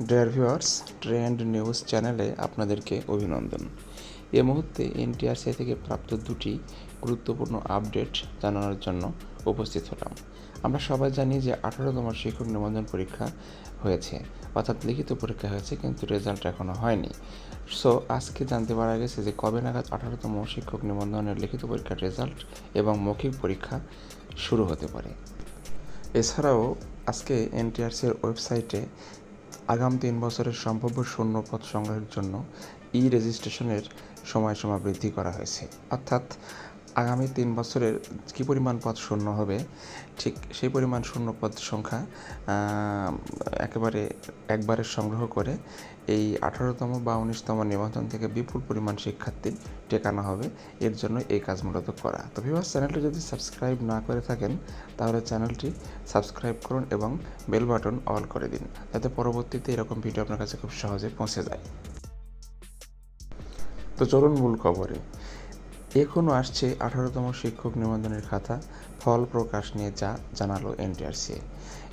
Dear viewers trend news চ্যানেলে আপনাদেরকে অভিনন্দন। এ মুহূর্তে এনটিআরসি থেকে প্রাপ্ত দুটি গুরুত্বপূর্ণ আপডেট জানানোর জন্য উপস্থিত হলাম। আমরা সবাই জানি যে আঠারোতম শিক্ষক নিবন্ধন পরীক্ষা হয়েছে, অর্থাৎ লিখিত পরীক্ষা হয়েছে, কিন্তু রেজাল্ট এখনও হয়নি। সো আজকে জানতে পারা গেছে যে কবে নাগাদ আঠারোতম শিক্ষক নিবন্ধনের লিখিত পরীক্ষার রেজাল্ট এবং মৌখিক পরীক্ষা শুরু হতে পারে। এছাড়াও, আজকে এনটিআরসির ওয়েবসাইটে আগাম তিন বছরের সম্ভাব্য শূন্য পদ সংগ্রহের জন্য ই রেজিস্ট্রেশনের সময়সীমা বৃদ্ধি করা হয়েছে। অর্থাৎ আগামী তিন বছরের কী পরিমাণ পদ শূন্য হবে? ঠিক সেই পরিমাণ শূন্য পদ সংখ্যা একেবারে একবারে সংগ্রহ করে এই আঠারোতম বা উনিশতম নিবন্ধন থেকে বিপুল পরিমাণ শিক্ষার্থী টেকানো হবে। এর জন্য এই কাজ মূলত করা। তো ভিউয়ার্স চ্যানেলটি যদি সাবস্ক্রাইব না করে থাকেন, তাহলে চ্যানেলটি সাবস্ক্রাইব করুন এবং বেল বাটন অল করে দিন, যাতে পরবর্তীতে এরকম ভিডিও আপনার কাছে খুব সহজে পৌঁছে যায়। তো চলুন মূল খবরে। এখনও আসছে আঠারোতম শিক্ষক নিবন্ধনের খাতা, ফল প্রকাশ নিয়ে যা জানালো এনটিআরসি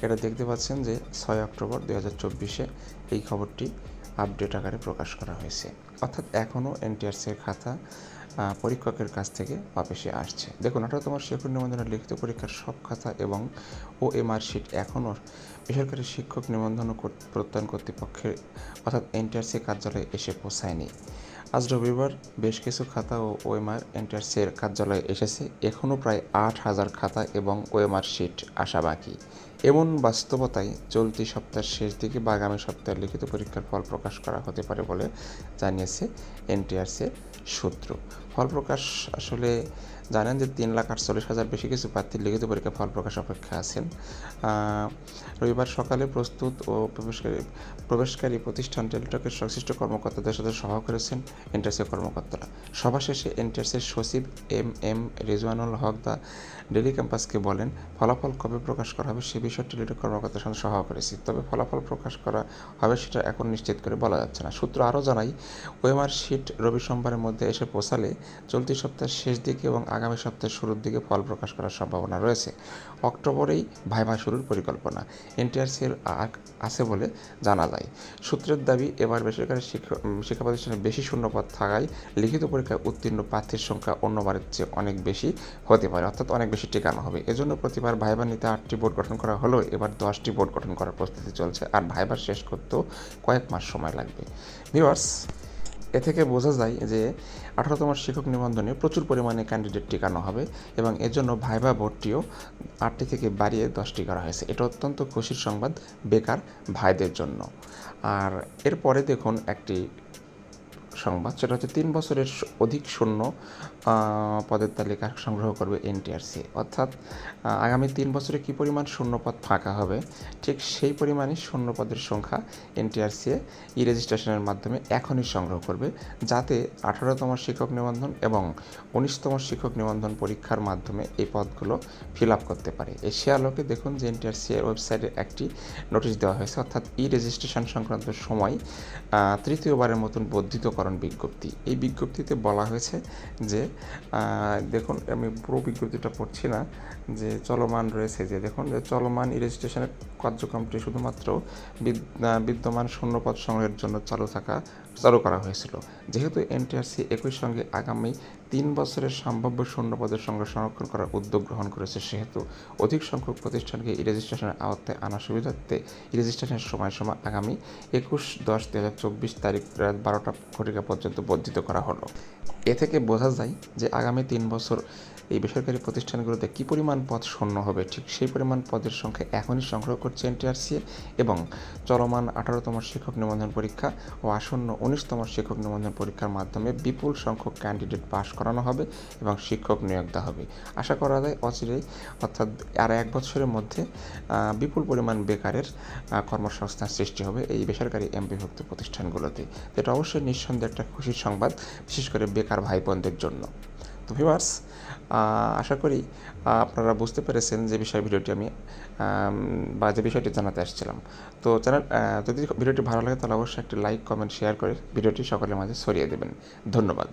এটা দেখতে পাচ্ছেন যে ছয় অক্টোবর দু হাজার চব্বিশে এই খবরটি আপডেট আকারে প্রকাশ করা হয়েছে। অর্থাৎ এখনও এনটিআরসির খাতা পরীক্ষকের কাছ থেকে অফিসে আসছে। দেখুন, আঠারোতম শিক্ষক নিবন্ধনের লিখিত পরীক্ষার সব খাতা এবং ও শিট এখনও বেসরকারি শিক্ষক নিবন্ধন প্রত্যয়ন কর্তৃপক্ষের, অর্থাৎ এনটিআরসি কার্যালয়ে এসে পৌঁছায়নি। আজ রবিবার বেশ কিছু খাতা ও ওয়েমার এন্টারসের কার্যালয়ে এসেছে। এখনও প্রায় আট হাজার খাতা এবং ওয়েমার শিট আসা বাকি। এমন বাস্তবতায় চলতি সপ্তাহের শেষ দিকে বা আগামী সপ্তাহের লিখিত পরীক্ষার ফল প্রকাশ করা হতে পারে বলে জানিয়েছে এনটিআরসির সূত্র। ফল প্রকাশ আসলে জানেন যে তিন লাখ আটচল্লিশ হাজার বেশি কিছু প্রার্থীর লিখিত পরীক্ষা ফল প্রকাশ অপেক্ষা আছেন। রবিবার সকালে প্রস্তুত ও প্রবেশকারী প্রবেশকারী প্রতিষ্ঠান টেলিটকের সংশ্লিষ্ট কর্মকর্তাদের সাথে সভা করেছেন এনটিআরসির কর্মকর্তারা। সভা শেষে এনটিআরসির সচিব M M Rezwanul Haque the Daily ক্যাম্পাসকে বলেন, ফলাফল কবে প্রকাশ করা হবে সে বিষয়ে টেলিটক কর্মকর্তার সাথে সভা করেছি, তবে ফলাফল প্রকাশ করা হবে সেটা এখন নিশ্চিত করে বলা যাচ্ছে না। সূত্র আরও জানাই ওয়েমার শিট রবি সোমবারের মধ্যে এসে পৌঁছালে চলতি সপ্তাহের শেষ দিকে এবং আগামী সপ্তাহের শুরুর দিকে ফল প্রকাশ করার সম্ভাবনা রয়েছে। অক্টোবরেই ভাইভা শুরুর পরিকল্পনা এনটিআরসির আছে বলে জানা যায়। সূত্রের দাবি, এবার বেসরকারি শিক্ষা শিক্ষা প্রতিষ্ঠানে বেশি শূন্যপদ থাকায় লিখিত পরীক্ষায় উত্তীর্ণ প্রার্থীর সংখ্যা অন্যবারের চেয়ে অনেক বেশি হতে পারে, অর্থাৎ অনেক বেশি টেকানো হবে। এজন্য প্রতিবার ভাইবা নিতে আটটি বোর্ড গঠন করা হলেও এবার দশটি বোর্ড গঠন করার প্রস্তুতি চলছে, আর ভাইবার শেষ করতেও কয়েক মাস সময় লাগবে। ভিউয়ার্স এ থেকে বোঝা যায় যে আঠারোতম শিক্ষক নিবন্ধনে প্রচুর পরিমাণে ক্যান্ডিডেট টিকানো হবে এবং এর জন্য ভাইবা ভোটটিও আটটি থেকে বাড়িয়ে দশটি করা হয়েছে। এটা অত্যন্ত খুশির সংবাদ, বেকার ভাইদের জন্য। আর এরপরে দেখুন একটি সংবাদ, সেটা হচ্ছে তিন বছরের অধিক শূন্য পদের তালিকা সংগ্রহ করবে এনটিআরসি। অর্থাৎ আগামী তিন বছরে কী পরিমাণ শূন্যপদ ফাঁকা হবে? ঠিক সেই পরিমাণই শূন্যপদের সংখ্যা এনটিআরসি ই রেজিস্ট্রেশনের মাধ্যমে এখনই সংগ্রহ করবে, যাতে আঠারোতম শিক্ষক নিবন্ধন এবং উনিশতম শিক্ষক নিবন্ধন পরীক্ষার মাধ্যমে এই পদগুলো ফিল আপ করতে পারে। সে আলোকে দেখুন যে এনটিআরসি এর ওয়েবসাইটে একটি নোটিশ দেওয়া হয়েছে, অর্থাৎ ই রেজিস্ট্রেশন সংক্রান্ত সময় তৃতীয়বারের মতন বর্ধিতকরণ বিজ্ঞপ্তি। এই বিজ্ঞপ্তিতে বলা হয়েছে যে দেখুন, আমি পুরো বিজ্ঞপ্তিটা পড়ছি না, যে চলমান রয়েছে যে, দেখুন, যে চলমান রেজিস্ট্রেশনের কার্যক্রমটি শুধুমাত্র বিদ্যমান শূন্যপদ সংগ্রহের জন্য চালু থাকা, চালু করা হয়েছিল। যেহেতু এনটিআরসি একই সঙ্গে আগামী তিন বছরের সম্ভাব্য শূন্যপদের সঙ্গে সংরক্ষণ করার উদ্যোগ গ্রহণ করেছে, সেহেতু অধিক সংখ্যক প্রতিষ্ঠানকে ই রেজিস্ট্রেশনের আওতায় আনার সুবিধার্থে ই রেজিস্ট্রেশনের সময়সীমা আগামী একুশ দশ দু হাজার চব্বিশ তারিখ রাত বারোটা ঘটিকা পর্যন্ত বর্ধিত করা হলো। এ থেকে বোঝা যায় যে আগামী তিন বছর এই বেসরকারি প্রতিষ্ঠানগুলোতে কী পরিমাণ পদ শূন্য হবে, ঠিক সেই পরিমাণ পদের সংখ্যা এখনই সংগ্রহ করছে এনটিআরসি এবং চলমান আঠারোতম শিক্ষক নিবন্ধন পরীক্ষা ও আসন্ন উনিশতম শিক্ষক নিবন্ধন পরীক্ষার মাধ্যমে বিপুল সংখ্যক ক্যান্ডিডেট পাশ করানো হবে এবং শিক্ষক নিয়োগ দেওয়া হবে। আশা করা যায় অচিরেই, অর্থাৎ আর এক বছরের মধ্যে বিপুল পরিমাণ বেকারের কর্মসংস্থান সৃষ্টি হবে এই বেসরকারি এমপিভুক্ত প্রতিষ্ঠানগুলোতে। এটা অবশ্যই নিঃসন্দেহে একটা খুশির সংবাদ বিশেষ করে বেকার ভাই বোনদের জন্য। তো ভিভার্স আশা করি আপনারা বুঝতে পেরেছেন যে বিষয় ভিডিওটি আমি আম, বা যে বিষয়টি জানাতে আসছিলাম। তো চ্যানেল যদি ভিডিওটি ভালো লাগে তাহলে অবশ্যই একটি লাইক কমেন্ট শেয়ার করে ভিডিওটি সকলের মাঝে সরিয়ে দেবেন। ধন্যবাদ।